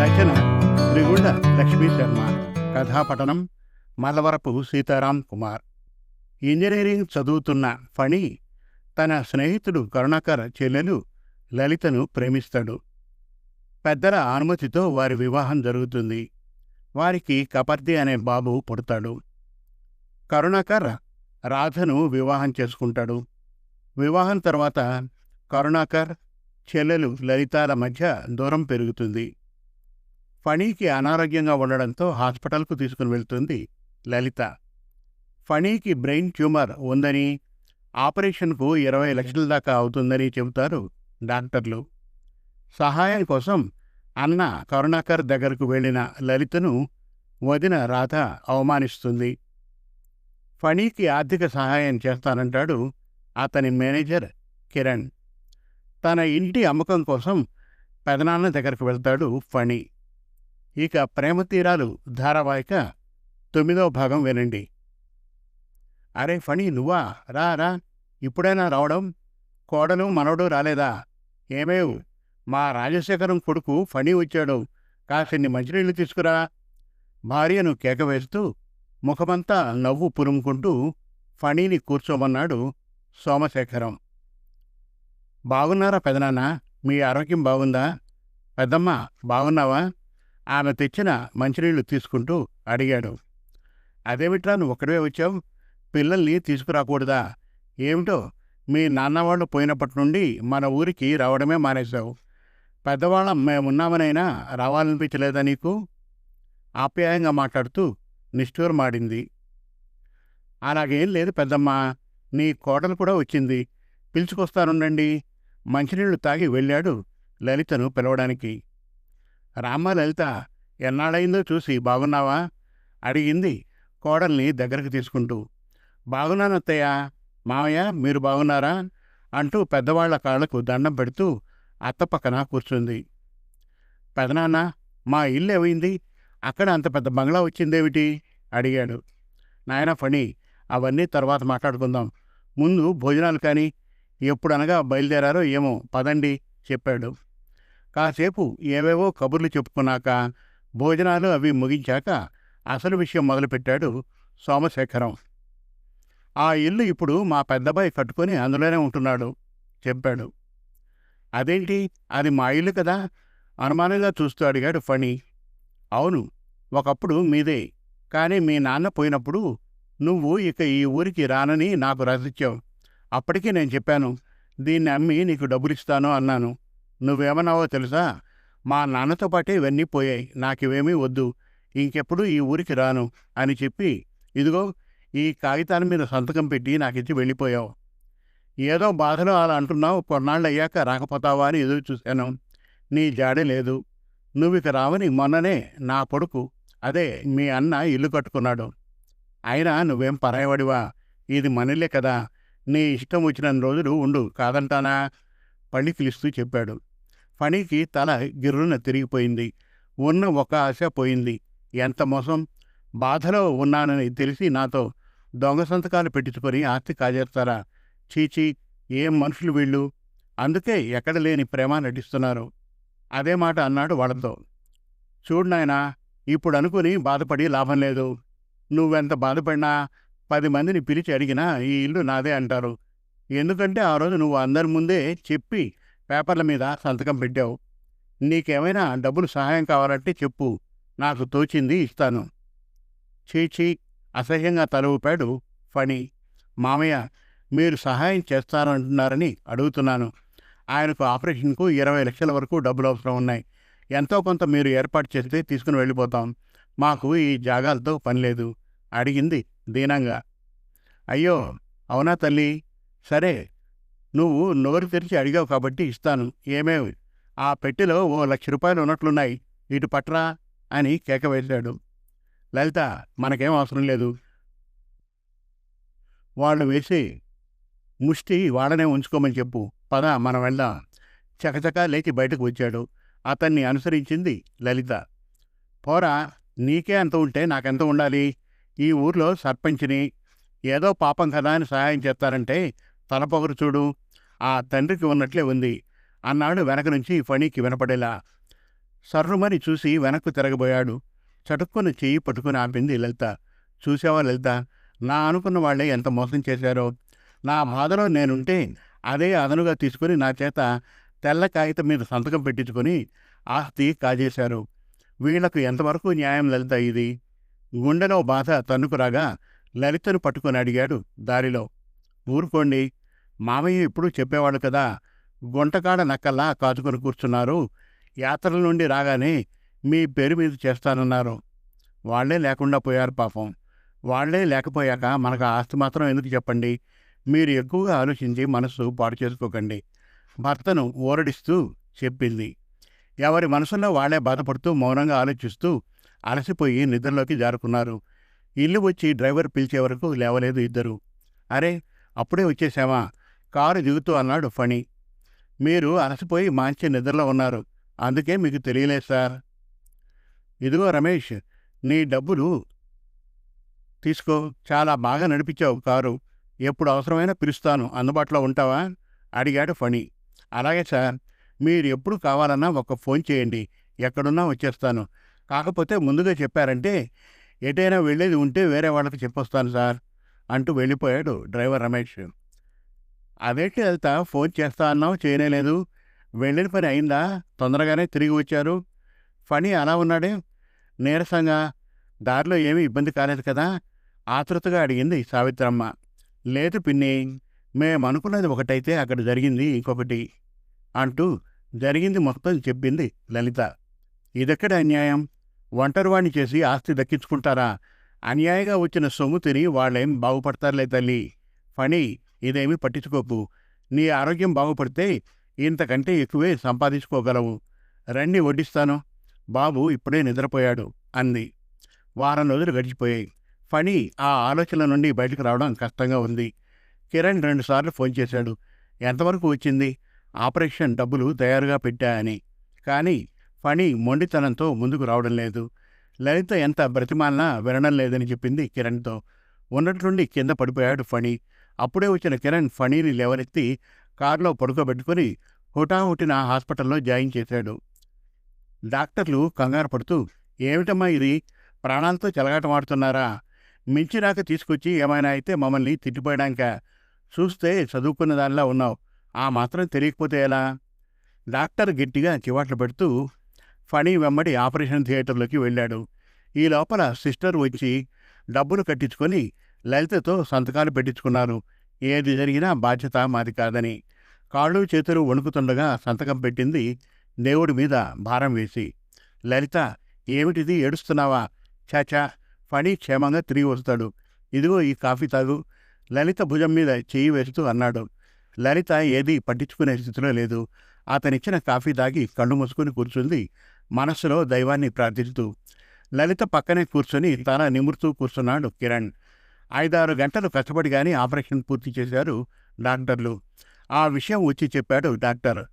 రచన త్రిగుండ లక్ష్మీ శర్మ. కథాపఠనం మలవరపు సీతారాం కుమార్. ఇంజనీరింగ్ చదువుతున్న ఫణి తన స్నేహితుడు కరుణాకర్ చెల్లెలు లలితను ప్రేమిస్తాడు. పెద్దల అనుమతితో వారి వివాహం జరుగుతుంది. వారికి కపర్ది అనే బాబు పుడతాడు. కరుణాకర్ రాధను వివాహం చేసుకుంటాడు. వివాహం తర్వాత కరుణాకర్ చెల్లెలు లలితాల మధ్య దూరం పెరుగుతుంది. ఫణీకి అనారోగ్యంగా ఉండడంతో హాస్పిటల్కు తీసుకుని వెళ్తుంది లలిత. ఫణీకి బ్రెయిన్ ట్యూమర్ ఉందని ఆపరేషన్కు ఇరవై లక్షల దాకా అవుతుందని చెబుతారు డాక్టర్లు. సహాయం కోసం అన్న కరుణాకర్ దగ్గరకు వెళ్ళిన లలితను వదిన రాధ అవమానిస్తుంది. ఫణీకి ఆర్థిక సహాయం చేస్తానంటాడు అతని మేనేజర్ కిరణ్. తన ఇంటి అమ్మకం కోసం పెదనాన్న దగ్గరకు వెళ్తాడు ఫణి. ఇక ప్రేమ తీరాలు ధారావాహిక తొమ్మిదవ భాగం వినండి. అరే ఫణి నువ్వా? రా రా. ఇప్పుడైనా రావడం? కోడలు మనవడు రాలేదా? ఏమేవ్? మా రాజశేఖరం కొడుకు ఫణి వచ్చాడు. కాసిన్ని మంచినీళ్ళు తీసుకురా. భార్యను కేకవేస్తూ ముఖమంతా నవ్వు పురుముకుంటూ ఫణిని కూర్చోమన్నాడు సోమశేఖరం. బాగున్నారా పెదనాన్న? మీ ఆరోగ్యం బాగుందా? పెద్దమ్మ బాగున్నావా? ఆమె తెచ్చిన మంచినీళ్ళు తీసుకుంటూ అడిగాడు. అదేమిట్రా నువ్వు ఒక్కడే వచ్చావు? పిల్లల్ని తీసుకురాకూడదా? ఏమిటో? మీ నాన్నవాళ్ళు పోయినప్పటి నుండి మన ఊరికి రావడమే మానేశావు. పెద్దవాళ్ళం మేమున్నామనైనా రావాలనిపించలేదా నీకు? ఆప్యాయంగా మాట్లాడుతూ నిష్ఠూరమాడింది. అలాగేం లేదు పెద్దమ్మ నీ కోడలు కూడా వచ్చింది. పిలుచుకొస్తానుండండి. మంచినీళ్ళు తాగి వెళ్ళాడు లలితను పిలవడానికి. రామ లలిత ఎన్నాళ్ళైందో చూసి బాగున్నావా? అడిగింది కోడల్ని దగ్గరకు తీసుకుంటూ. బాగున్నానత్తయ్య. మావయ్య మీరు బాగున్నారా? అంటూ పెద్దవాళ్ళ కాళ్ళకు దండం పెడుతూ అత్త పక్కన కూర్చుంది. పెదనాన్న మా ఇల్లు ఏమైంది? అక్కడ అంత పెద్ద బంగ్లా వచ్చిందేమిటి? అడిగాడు. నాయన ఫణి అవన్నీ తర్వాత మాట్లాడుకుందాం. ముందు భోజనాలు కానీ ఎప్పుడనగా బయలుదేరారో ఏమో పదండి చెప్పాడు. కాసేపు ఏవేవో కబుర్లు చెప్పుకున్నాక భోజనాలు అవి ముగించాక అసలు విషయం మొదలుపెట్టాడు సోమశేఖరం. ఆ ఇల్లు ఇప్పుడు మా పెద్దబాయి కట్టుకొని అందులోనే ఉంటున్నాడు చెప్పాడు. అదేంటి? అది మా ఇల్లు కదా? అనుమానంగా చూస్తూ అడిగాడు ఫణి. అవును ఒకప్పుడు మీదే. కానీ మీ నాన్న పోయినప్పుడు నువ్వు ఇక ఈ ఊరికి రానని నాకు రసిచ్చావు అప్పటికీ నేను చెప్పాను దీన్ని అమ్మి నీకు డబ్బులిస్తాను అన్నాను. నువ్వేమన్నావో తెలుసా? మా నాన్నతో పాటే ఇవన్నీ పోయాయి. నాకివేమీ వద్దు. ఇంకెప్పుడు ఈ ఊరికి రాను అని చెప్పి ఇదిగో ఈ కాగితాల మీద సంతకం పెట్టి నాకిచ్చి వెళ్ళిపోయావు. ఏదో బాధలో అలా అంటున్నావు కొన్నాళ్ళు అయ్యాక రాకపోతావా అని ఎదురు చూశాను. నీ జాడే లేదు. నువ్వు ఇక రావని మొన్ననే నా కొడుకు అదే మీ అన్న ఇల్లు కట్టుకున్నాడు. అయినా నువ్వేం పరాయవాడివా? ఇది మనలే కదా. నీ ఇష్టం వచ్చిన రోజులు ఉండు. కాదంటానా? పళ్ళి పిలుస్తూ చెప్పాడు. ఫణికి తల గిర్రున తిరిగిపోయింది. ఉన్న ఒక ఆశ పోయింది. ఎంత మోసం? బాధలో ఉన్నానని తెలిసి నాతో దొంగ సంతకాలు పెట్టించుకొని ఆస్తి కాజేస్తారా? చీచి ఏం మనుషులు వీళ్ళు? అందుకే ఎక్కడ లేని ప్రేమ నటిస్తున్నారు. అదే మాట అన్నాడు వాళ్ళతో. చూడు నాయనా ఇప్పుడు అనుకుని బాధపడి లాభం లేదు. నువ్వెంత బాధపడినా పది మందిని పిలిచి అడిగినా ఈ ఇల్లు నాదే అంటారు. ఎందుకంటే ఆ రోజు నువ్వు అందరి ముందే చెప్పి పేపర్ల మీద సంతకం పెట్టావు. నీకేమైనా డబ్బులు సహాయం కావాలంటే చెప్పు. నాకు తోచింది ఇస్తాను. చీచీ అసహ్యంగా తలవుపాడు ఫణి. మామయ్య మీరు సహాయం చేస్తారంటున్నారని అడుగుతున్నాను. ఆయనకు ఆపరేషన్కు ఇరవై లక్షల వరకు డబ్బులు అవసరం ఉన్నాయి. ఎంతో కొంత మీరు ఏర్పాటు చేస్తే తీసుకుని వెళ్ళిపోతాం. మాకు ఈ జాగాలతో పనిలేదు అడిగింది దీనంగా. అయ్యో! అవునా తల్లి? సరే నువ్వు నోరు తెరిచి అడిగావు కాబట్టి ఇస్తాను. ఏమేమి? ఆ పెట్టెలో ఓ లక్ష రూపాయలు ఉన్నట్లున్నాయి. ఇటు పట్రా అని కేక వేశాడు. లలిత మనకేం అవసరం లేదు. వాళ్ళు వేసి ముష్టి వాడనే ఉంచుకోమని చెప్పు. పద మనం వెళ్దాం. చకచకా లేచి బయటకు వచ్చాడు. అతన్ని అనుసరించింది లలిత. పోరా నీకే అంత ఉంటే నాకెంత ఉండాలి? ఈ ఊర్లో సర్పంచ్ని ఏదో పాపం కదా అని సహాయం చేస్తారంటే తలపొగరు చూడు ఆ తండ్రికి ఉన్నట్లే ఉంది. అన్నాడు వెనక నుంచి ఫణికి వినపడేలా. సర్రుమని చూసి వెనక్కు తిరగబోయాడు. చటుక్కుని చెయ్యి పట్టుకుని ఆపింది లలిత. చూసావా లలిత? నా అనుకున్న వాళ్ళే ఎంత మోసం చేశారో. నా బాధలో నేనుంటే అదే అదనుగా తీసుకుని నా చేత తెల్ల కాగితం మీద సంతకం పెట్టించుకొని ఆస్తి కాజేశారు. వీళ్ళకు ఎంతవరకు న్యాయం లలిత ఇది? గుండెలో బాధ తన్నుకురాగా లలితను పట్టుకొని అడిగాడు దారిలో. ఊరుకోండి. మామయ్య ఎప్పుడూ చెప్పేవాడు కదా గుంటకాడ నక్కల్లా కాచుకొని కూర్చున్నారు యాత్రల నుండి రాగానే మీ పేరు మీద చేస్తానన్నారు. వాళ్ళే లేకుండా పోయారు పాపం. వాళ్ళే లేకపోయాక మనకు ఆస్తి మాత్రం ఎందుకు చెప్పండి? మీరు ఎక్కువగా ఆలోచించి మనసు పాడు చేసుకోకండి. భర్తను ఊరడిస్తూ చెప్పింది. ఎవరి మనసులో వాళ్ళే బాధపడుతూ మౌనంగా ఆలోచిస్తూ అలసిపోయి నిద్రలోకి జారుకున్నారు. ఇల్లు వచ్చి డ్రైవర్ పిలిచే వరకు లేవలేదు ఇద్దరు. అరే అప్పుడే వచ్చేసామా కారు దిగుతూ అన్నాడు ఫణి. మీరు అలసిపోయి మంచి నిద్రలో ఉన్నారు. అందుకే మీకు తెలియలేదు సార్. ఇదిగో రమేష్ నీ డబ్బులు తీసుకో. చాలా బాగా నడిపించావు కారు. ఎప్పుడు అవసరమైనా పిలుస్తాను. అందుబాటులో ఉంటావా? అడిగాడు ఫణి. అలాగే సార్. మీరు ఎప్పుడు కావాలన్నా ఒక ఫోన్ చేయండి. ఎక్కడున్నా వచ్చేస్తాను. కాకపోతే ముందుగా చెప్పారంటే ఎటైనా వెళ్ళేది ఉంటే వేరే వాళ్ళకి చెప్పొస్తాను సార్ అంటూ వెళ్ళిపోయాడు డ్రైవర్ రమేష్. అదేంటి వెళ్తా ఫోన్ చేస్తా అన్నావు చేయలేదు వెళ్ళిన పని అయిందా? తొందరగానే తిరిగి వచ్చారు. ఫణి అలా ఉన్నాడే. నీరసంగా. దారిలో ఏమీ ఇబ్బంది కాలేదు కదా? ఆతృతగా అడిగింది సావిత్రమ్మ. లేదు పిన్ని మేమనుకున్నది ఒకటైతే అక్కడ జరిగింది ఇంకొకటి అంటూ జరిగింది మొత్తం చెప్పింది లలిత. ఇదెక్కడ అన్యాయం? ఒంటరివాణ్ణి చేసి ఆస్తి దక్కించుకుంటారా? అన్యాయంగా వచ్చిన సొమ్ము తిని వాళ్ళేం బాగుపడతారులే తల్లి. ఫణి ఇదేమీ పట్టించుకోకు. నీ ఆరోగ్యం బాగుపడితే ఇంతకంటే ఎక్కువే సంపాదించుకోగలవు. రండి వడ్డిస్తాను. బాబు ఇప్పుడే నిద్రపోయాడు అంది. వారం రోజులు గడిచిపోయాయి. ఫణి ఆ ఆలోచన నుండి బయటకు రావడం కష్టంగా ఉంది. కిరణ్ రెండుసార్లు ఫోన్ చేశాడు. ఎంతవరకు వచ్చింది? ఆపరేషన్ డబ్బులు తయారుగా పెట్టా అని కానీ ఫణి మొండితనంతో ముందుకు రావడం లేదు. లలిత ఎంత బ్రతిమాలనా వినడం లేదని చెప్పింది కిరణ్తో. ఉన్నట్లుండి కింద పడిపోయాడు ఫణి. అప్పుడే వచ్చిన కిరణ్ ఫణిని లేవనెత్తి కారులో పడుకోబెట్టుకుని హుటాహుటిన హాస్పిటల్లో జాయిన్ చేశాడు. డాక్టర్లు కంగారు పడుతూ ఏమిటమ్మా ఇది? ప్రాణాలతో చెలగాటమాడుతున్నారా మించినాక తీసుకొచ్చి ఏమైనా అయితే మమ్మల్ని తిట్టిపోయడాక చూస్తే చదువుకున్న దానిలా ఉన్నావు. ఆ మాత్రం తెలియకపోతే ఎలా? డాక్టర్ గట్టిగా చివాట్లు పెడుతూ ఫణి వెంబడి ఆపరేషన్ థియేటర్లోకి వెళ్ళాడు. ఈ లోపల సిస్టర్ వచ్చి డబ్బులు కట్టించుకొని లలితతో సంతకాలు పెట్టించుకున్నారు. ఏది జరిగినా బాధ్యత మాది కాదని. కాళ్ళు చేతులు వణుకుతుండగా సంతకం పెట్టింది దేవుడి మీద భారం వేసి. లలిత ఏమిటిది? ఏడుస్తున్నావా? చాచా ఫణి క్షేమంగా తిరిగి వస్తాడు. ఇదిగో ఈ కాఫీ తాగు. లలిత భుజం మీద చెయ్యి వేస్తూ అన్నాడు. లలిత ఏది పట్టించుకునే స్థితిలో లేదు. అతనిచ్చిన కాఫీ తాగి కళ్ళు మూసుకుని కూర్చుంది మనస్సులో దైవాన్ని ప్రార్థిస్తూ. లలిత పక్కనే కూర్చొని తల నిమురుతూ కూర్చున్నాడు కిరణ్. ఐదారు గంటలు కష్టపడి గాని ఆపరేషన్ పూర్తి చేశారు డాక్టర్లు. ఆ విషయం వచ్చి చెప్పాడు డాక్టర్.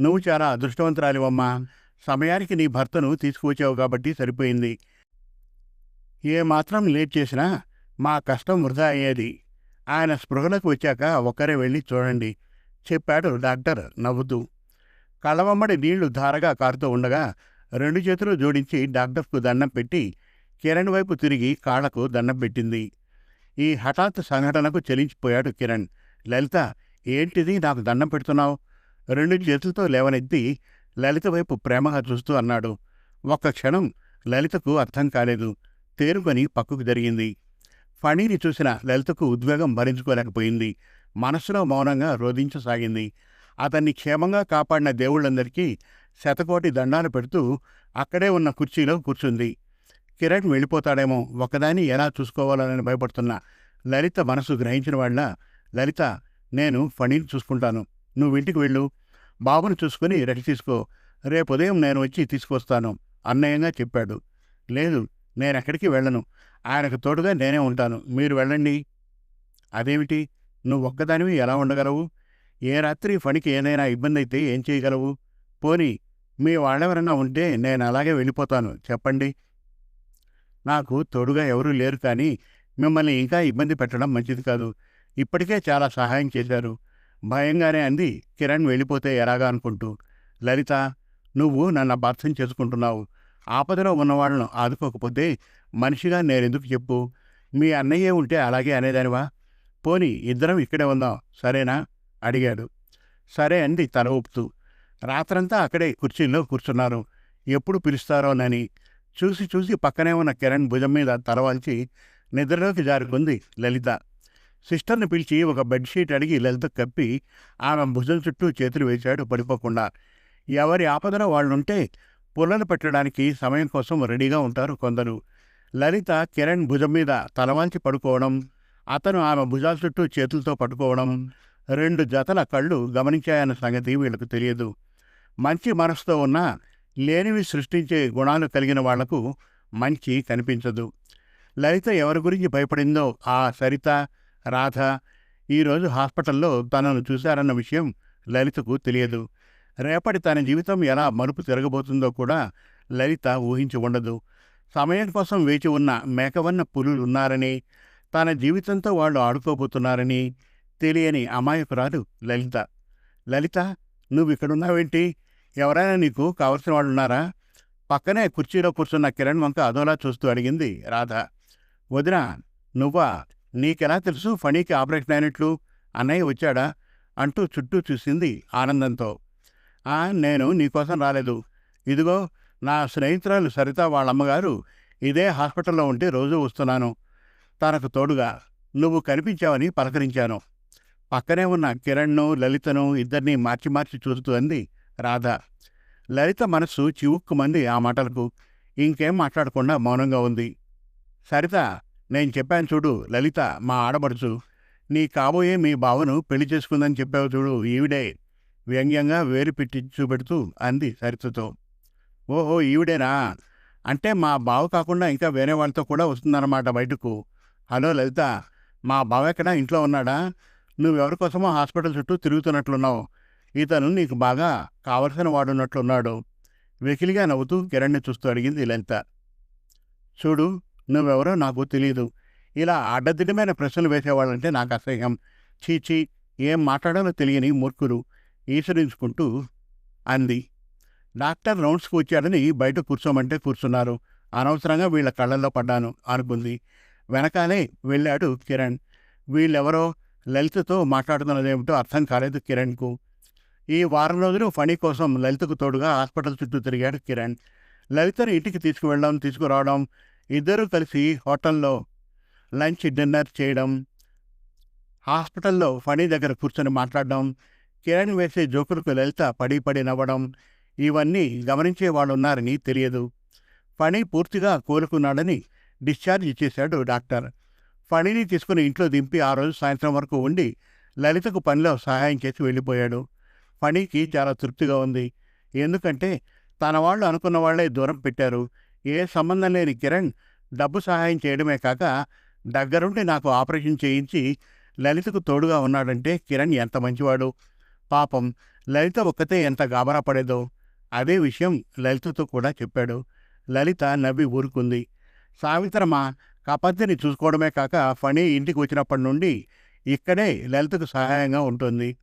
నువ్వు చాలా అదృష్టవంతురాలివమ్మా. సమయానికి నీ భర్తను తీసుకువచ్చావు కాబట్టి సరిపోయింది. ఏ మాత్రం లేట్ చేసినా మా కష్టం వృధా అయ్యేది. ఆయన స్పృహలకు వచ్చాక ఒక్కరే వెళ్ళి చూడండి చెప్పాడు డాక్టర్ నవ్వుతూ. కళ్ళవమ్మడి నీళ్ళు ధారగా కారుతూ ఉండగా రెండు చేతులు జోడించి డాక్టర్కు దండం పెట్టి కిరణ్ వైపు తిరిగి కాళ్ళకు దండం పెట్టింది. ఈ హఠాత్ సంఘటనకు చెలించిపోయాడు కిరణ్. లలిత ఏంటిది? నాకు దండం పెడుతున్నావు? రెండు చేతులతో లేవనెత్తి లలిత వైపు ప్రేమగా చూస్తూ అన్నాడు. ఒక్క క్షణం లలితకు అర్థం కాలేదు. తేరుకొని పక్కకు జరిగింది. ఫణిని చూసిన లలితకు ఉద్వేగం భరించుకోలేకపోయింది. మనస్సులో మౌనంగా రోధించసాగింది. అతన్ని క్షేమంగా కాపాడిన దేవుళ్ళందరికీ శతకోటి దండాలు పెడుతూ అక్కడే ఉన్న కుర్చీలో కూర్చుంది. కిరణ్ వెళ్ళిపోతాడేమో ఒకదాన్ని ఎలా చూసుకోవాలని భయపడుతున్న. లలిత మనసు గ్రహించిన వాళ్ళ లలిత నేను ఫణిని చూసుకుంటాను. నువ్వు ఇంటికి వెళ్ళు. బాబును చూసుకుని రెడీ తీసుకో. రేపు ఉదయం నేను వచ్చి తీసుకొస్తాను అన్నయ్యంగా చెప్పాడు. లేదు నేను ఎక్కడికి వెళ్ళను. ఆయనకు తోడుగా నేనే ఉంటాను. మీరు వెళ్ళండి. అదేమిటి? నువ్వు ఒక్కదానివి ఎలా ఉండగలవు? ఏ రాత్రి ఫణికి ఏదైనా ఇబ్బంది అయితే ఏం చేయగలవు? పోని మీ వాళ్ళెవరన్నా ఉంటే నేను అలాగే వెళ్ళిపోతాను. చెప్పండి. నాకు తోడుగా ఎవరూ లేరు కానీ మిమ్మల్ని ఇంకా ఇబ్బంది పెట్టడం మంచిది కాదు. ఇప్పటికే చాలా సహాయం చేశారు. భయంగానే అంది కిరణ్ వెళ్ళిపోతే ఎలాగా అనుకుంటూ. లలిత నువ్వు నన్ను అపార్థం చేసుకుంటున్నావు. ఆపదలో ఉన్నవాళ్ళను ఆదుకోకపోతే మనిషిగా నేనెందుకు చెప్పు? మీ అన్నయ్యే ఉంటే అలాగే అనేదానివా? పోని ఇద్దరం ఇక్కడే ఉందాం సరేనా? అడిగాడు. సరే అంది తల ఊపుతూ. రాత్రంతా అక్కడే కుర్చీల్లో కూర్చున్నారు. ఎప్పుడు పిలుస్తారోనని చూసి చూసి పక్కనే ఉన్న కిరణ్ భుజం మీద తలవాల్చి నిద్రలోకి జారుకుంది లలిత. సిస్టర్ని పిలిచి ఒక బెడ్షీట్ అడిగి లలిత కప్పి ఆమె భుజం చుట్టూ చేతులు వేశాడు పడిపోకుండా. ఎవరి ఆపదలో వాళ్ళుంటే పుల్లలు పెట్టడానికి సమయం కోసం రెడీగా ఉంటారు కొందరు. లలిత కిరణ్ భుజం మీద తలవాల్చి పడుకోవడం అతను ఆమె భుజాల చుట్టూ చేతులతో పట్టుకోవడం రెండు జతల కళ్ళు గమనించాయన్న సంగతి వీళ్ళకు తెలియదు. మంచి మనసుతో ఉన్న లేనివి సృష్టించే గుణాలు కలిగిన వాళ్ళకు మంచి కనిపించదు. లలిత ఎవరి గురించి భయపడిందో ఆ సరిత రాధ ఈరోజు హాస్పిటల్లో తనను చూశారన్న విషయం లలితకు తెలియదు. రేపటి తన జీవితం ఎలా మలుపు తిరగబోతుందో కూడా లలిత ఊహించి ఉండదు. సమయం కోసం వేచి ఉన్న మేకవన్న పులులు ఉన్నారని తన జీవితంతో వాళ్ళు ఆడుకోబోతున్నారని తెలియని అమాయకురాలు లలిత. లలిత నువ్వు ఇక్కడున్నావేంటి? ఎవరైనా నీకు కావలసిన వాళ్ళు ఉన్నారా పక్కనే కుర్చీలో కూర్చున్న కిరణ్ వంక అదోలా చూస్తూ అడిగింది రాధ. వదిన నువ్వా? నీకెలా తెలుసు ఫణీకి ఆపరేషన్ అయినట్లు? అన్నయ్య వచ్చాడా? అంటూ చుట్టూ చూసింది ఆనందంతో. ఆ నేను నీకోసం రాలేదు. ఇదిగో నా స్నేహితురాలు సరిత వాళ్ళ అమ్మగారు ఇదే హాస్పిటల్లో ఉంటే రోజూ వస్తున్నాను. తనకు తోడుగా నువ్వు కనిపించావని పలకరించాను. పక్కనే ఉన్న కిరణ్ను లలితను ఇద్దరినీ మార్చి మార్చి చూస్తూ అంది. రాధ. లలిత మనస్సు చివుక్కుమంది ఆ మాటలకు. ఇంకేం మాట్లాడకుండా మౌనంగా ఉంది. సరిత నేను చెప్పాను చూడు లలిత మా ఆడబడుచు నీ కాబోయే మీ బావను పెళ్ళి చేసుకుందని చెప్పావు చూడు ఈవిడే. వ్యంగ్యంగా వేరు పెట్టి చూపెడుతూ అంది సరితతో. ఓహో ఈవిడేనా? అంటే మా బావ కాకుండా ఇంకా వేరే వాళ్ళతో కూడా వస్తుందన్నమాట బయటకు. హలో లలిత మా బావ ఎక్కడ? ఇంట్లో ఉన్నాడా? నువ్వెవరి కోసమో హాస్పిటల్ చుట్టూ తిరుగుతున్నట్లున్నావు. ఇతను నీకు బాగా కావలసిన వాడున్నట్లున్నాడు. వెకిలిగా నవ్వుతూ కిరణ్ని చూస్తూ అడిగింది లలిత. చూడు నువ్వెవరో నాకు తెలియదు ఇలా అడ్డదిడ్డమైన ప్రశ్నలు వేసేవాళ్ళంటే నాకు అసహ్యం. చీచి ఏం మాట్లాడాలో తెలియని మూర్ఖులు ఈసరించుకుంటూ అంది. డాక్టర్ రౌండ్స్కి వచ్చాడని బయట కూర్చోమంటే కూర్చున్నారు. అనవసరంగా వీళ్ళ కళ్ళల్లో పడ్డాను అనుకుంది. వెనకాలే వెళ్ళాడు కిరణ్. వీళ్ళెవరో లలితతో మాట్లాడుతున్నదేమిటో అర్థం కాలేదు కిరణ్కు. ఈ వారం రోజులు ఫణి కోసం లలితకు తోడుగా హాస్పిటల్ చుట్టూ తిరిగాడు కిరణ్. లలితను ఇంటికి తీసుకువెళ్ళడం తీసుకురావడం ఇద్దరూ కలిసి హోటల్లో లంచ్ డిన్నర్ చేయడం హాస్పిటల్లో ఫణి దగ్గర కూర్చొని మాట్లాడడం కిరణ్ వేసే జోకులకు లలిత పడి పడి నవ్వడం ఇవన్నీ గమనించే వాళ్ళు ఉన్నారని తెలియదు. ఫణి పూర్తిగా కోలుకున్నాడని డిశ్చార్జ్ ఇచ్చేశాడు డాక్టర్. ఫణిని తీసుకుని ఇంట్లో దింపి ఆ రోజు సాయంత్రం వరకు ఉండి లలితకు పనిలో సహాయం చేసి వెళ్ళిపోయాడు. ఫణికి చాలా తృప్తిగా ఉంది. ఎందుకంటే తన వాళ్ళు అనుకున్న వాళ్ళే దూరం పెట్టారు. ఏ సంబంధం లేని కిరణ్ డబ్బు సహాయం చేయడమే కాక దగ్గరుండి నాకు ఆపరేషన్ చేయించి లలితకు తోడుగా ఉన్నాడంటే కిరణ్ ఎంత మంచివాడు. పాపం లలిత ఒక్కతే ఎంత గాబరా పడేదో అదే విషయం లలితతో కూడా చెప్పాడు. లలిత నవ్వి ఊరుకుంది. సావిత్రమ్మ కపర్తిని చూసుకోవడమే కాక ఫణి ఇంటికి వచ్చినప్పటి నుండి ఇక్కడే లలితకు సహాయంగా ఉంటుంది.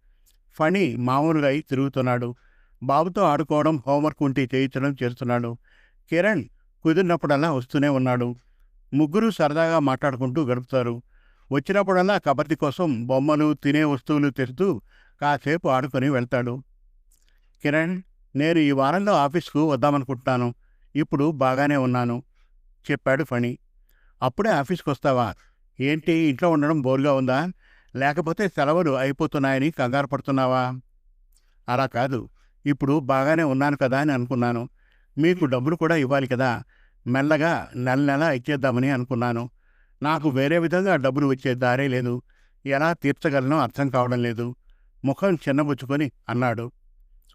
ఫణి మామూలుగా అయి తిరుగుతున్నాడు. బాబుతో ఆడుకోవడం హోంవర్క్ ఉంటే చేయించడం చేస్తున్నాడు. కిరణ్ కుదిరినప్పుడల్లా వస్తూనే ఉన్నాడు. ముగ్గురు సరదాగా మాట్లాడుకుంటూ గడుపుతారు. వచ్చినప్పుడల్లా కబడ్డీ కోసం బొమ్మలు తినే వస్తువులు తెరుతూ కాసేపు ఆడుకొని వెళ్తాడు. కిరణ్ నేను ఈ వారంలో ఆఫీస్కు వద్దామనుకుంటున్నాను. ఇప్పుడు బాగానే ఉన్నాను చెప్పాడు ఫణి. అప్పుడే ఆఫీస్కి వస్తావా ఏంటి? ఇంట్లో ఉండడం బోరుగా ఉందా? లేకపోతే సెలవులు అయిపోతున్నాయని కంగారు పడుతున్నావా? అలా కాదు. ఇప్పుడు బాగానే ఉన్నాను కదా అని అనుకున్నాను. మీకు డబ్బులు కూడా ఇవ్వాలి కదా. మెల్లగా నెల నెల ఇచ్చేద్దామని అనుకున్నాను. నాకు వేరే విధంగా డబ్బులు వచ్చే దారే లేదు. ఎలా తీర్చగలనో అర్థం కావడం లేదు. ముఖం చిన్నబుచ్చుకొని అన్నాడు.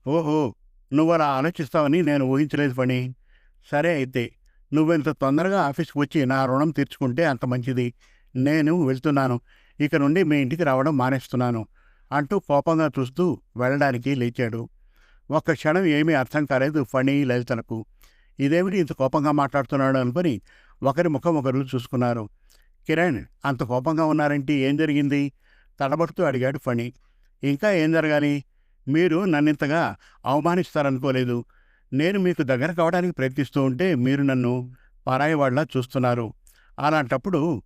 ఓహో! నువ్వు అలా ఆలోచిస్తావని నేను ఊహించలేదు పని సరే అయితే నువ్వెంత తొందరగా ఆఫీస్కి వచ్చి నా రుణం తీర్చుకుంటే అంత మంచిది. నేను వెళ్తున్నాను. ఇక నుండి మీ ఇంటికి రావడం మానేస్తున్నాను అంటూ కోపంగా చూస్తూ వెళ్ళడానికి లేచాడు. ఒక్క క్షణం ఏమీ అర్థం కాలేదు ఫణి లలితలకు. ఇదేమిటి ఇంత కోపంగా మాట్లాడుతున్నాడు అనుకుని ఒకరి ముఖం ఒకరు చూసుకున్నారు. కిరణ్ అంత కోపంగా ఉన్నారంటే? ఏం జరిగింది? తడబడుతూ అడిగాడు ఫణి. ఇంకా ఏం జరగాలి? మీరు నన్నింతగా అవమానిస్తారనుకోలేదు. నేను మీకు దగ్గర కావడానికి ప్రయత్నిస్తూ ఉంటే మీరు నన్ను పరాయి వాళ్ళ చూస్తున్నారు. అలాంటప్పుడు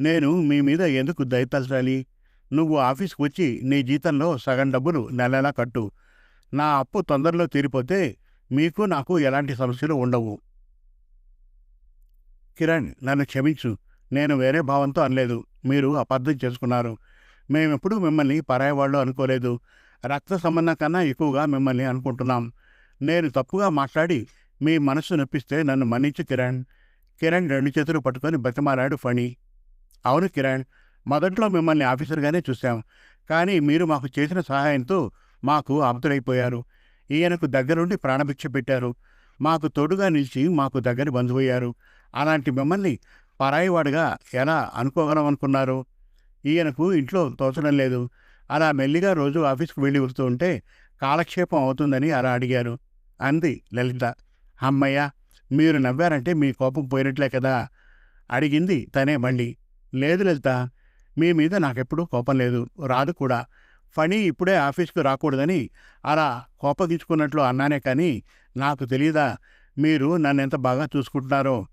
నేను మీ మీద ఎందుకు దయతలచాలి? నువ్వు ఆఫీస్కి వచ్చి నీ జీతంలో సగం డబ్బులు నెలలా కట్టు. నా అప్పు తొందరలో తీరిపోతే మీకు నాకు ఎలాంటి సమస్యలు ఉండవు. కిరణ్ నన్ను క్షమించు. నేను వేరే భావంతో అనలేదు. మీరు అపార్థం చేసుకున్నారు. మేమెప్పుడూ మిమ్మల్ని పరాయవాళ్ళు అనుకోలేదు. రక్త సంబంధం కన్నా ఎక్కువగా మిమ్మల్ని అనుకుంటున్నాం. నేను తప్పుగా మాట్లాడి మీ మనసు నొప్పిస్తే నన్ను మన్నించు కిరణ్. కిరణ్ రెండు చేతులు పట్టుకొని బతిమాలాడు ఫణి. అవును కిరణ్ మొదట్లో మిమ్మల్ని ఆఫీసర్గానే చూశాం. కానీ మీరు మాకు చేసిన సహాయంతో మాకు ఆప్తులైపోయారు. ఈయనకు దగ్గరుండి ప్రాణభిక్ష పెట్టారు. మాకు తోడుగా నిలిచి మాకు దగ్గర బంధువయ్యారు. అలాంటి మిమ్మల్ని పరాయివాడుగా ఎలా అనుకోగలమనుకున్నారు? ఈయనకు ఇంట్లో తోచడం లేదు. అలా మెల్లిగా రోజు ఆఫీస్కు వెళ్ళి వస్తూ ఉంటే కాలక్షేపం అవుతుందని అలా అడిగారు. అంది లలిత. అమ్మయ్య మీరు నవ్వారంటే మీ కోపం పోయినట్లే కదా? అడిగింది తనే మళ్ళీ. లేదు లలిత మీ మీద నాకెప్పుడూ కోపం లేదు. రాదు కూడా. ఫణి ఇప్పుడే ఆఫీస్కు రాకూడదని అలా కోపగించుకున్నట్లు అన్నానే కానీ నాకు తెలియదా మీరు నన్నెంత బాగా చూసుకుంటున్నారో?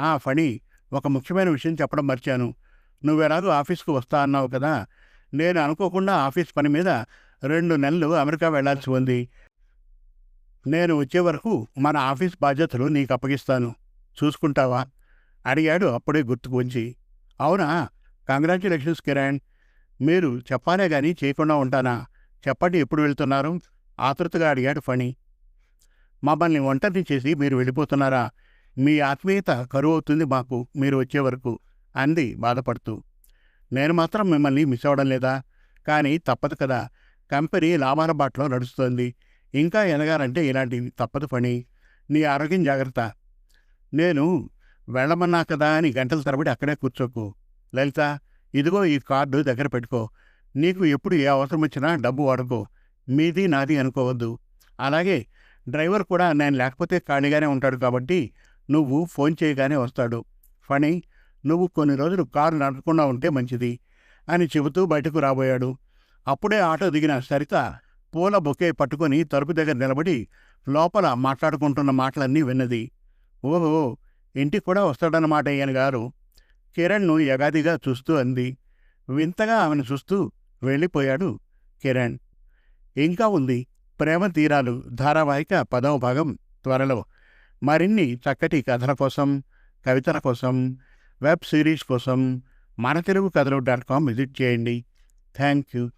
ఆ ఫణి ఒక ముఖ్యమైన విషయం చెప్పడం మర్చాను. నువ్వెలాగూ ఆఫీస్కు వస్తా అన్నావు కదా? నేను అనుకోకుండా ఆఫీస్ పని మీద రెండు నెలలు అమెరికా వెళ్ళాల్సి ఉంది. నేను వచ్చే వరకు మన ఆఫీస్ బాధ్యతలు నీకు అప్పగిస్తాను చూసుకుంటావా? అడిగాడు అప్పుడే గుర్తుకు వచ్చి. అవునా? కంగ్రాచులేషన్స్ కిరణ్. మీరు చెప్పానే కానీ చేయకుండా ఉంటానా? చెప్పండి ఎప్పుడు వెళ్తున్నారు? ఆతృతగా అడిగాడు ఫణి. మమ్మల్ని ఒంటరిని చేసి మీరు వెళ్ళిపోతున్నారా? మీ ఆత్మీయత కరువు అవుతుంది మాకు మీరు వచ్చే వరకు అంది బాధపడుతూ. నేను మాత్రం మిమ్మల్ని మిస్ అవ్వడం లేదా? కానీ తప్పదు కదా. కంపెనీ లాభాల బాటలో నడుస్తోంది. ఇంకా ఎనగారంటే ఇలాంటివి తప్పదు పని నీ ఆరోగ్యం జాగ్రత్త. నేను వెళ్ళమన్నా కదా అని గంటల తరబడి అక్కడే కూర్చోకు. లలిత ఇదిగో ఈ కార్డు దగ్గర పెట్టుకో. నీకు ఎప్పుడు ఏ అవసరం వచ్చినా డబ్బు వాడుకో. మీది నాది అనుకోవద్దు. అలాగే డ్రైవర్ కూడా నేను లేకపోతే ఖాళీగానే ఉంటాడు కాబట్టి నువ్వు ఫోన్ చేయగానే వస్తాడు. ఫణి నువ్వు కొన్ని రోజులు కారు నడపకుండా ఉంటే మంచిది అని చెబుతూ బయటకు రాబోయాడు. అప్పుడే ఆటో దిగిన సరిత పూల బొకే పట్టుకొని తలుపు దగ్గర నిలబడి లోపల మాట్లాడుకుంటున్న మాటలన్నీ విన్నది. ఓహో ఇంటికి కూడా వస్తాడనమాట ఈయన గారు. కిరణ్ను యగాదిగా చూస్తూ అంది. వింతగా ఆమెను చూస్తూ వెళ్ళిపోయాడు కిరణ్. ఇంకా ఉంది ప్రేమ తీరాలు ధారావాహిక పదవ భాగం త్వరలో. మరిన్ని చక్కటి కథల కోసం కవితల కోసం వెబ్ సిరీస్ కోసం మన తెలుగు కథలు డాట్ కామ్ విజిట్ చేయండి. Thank you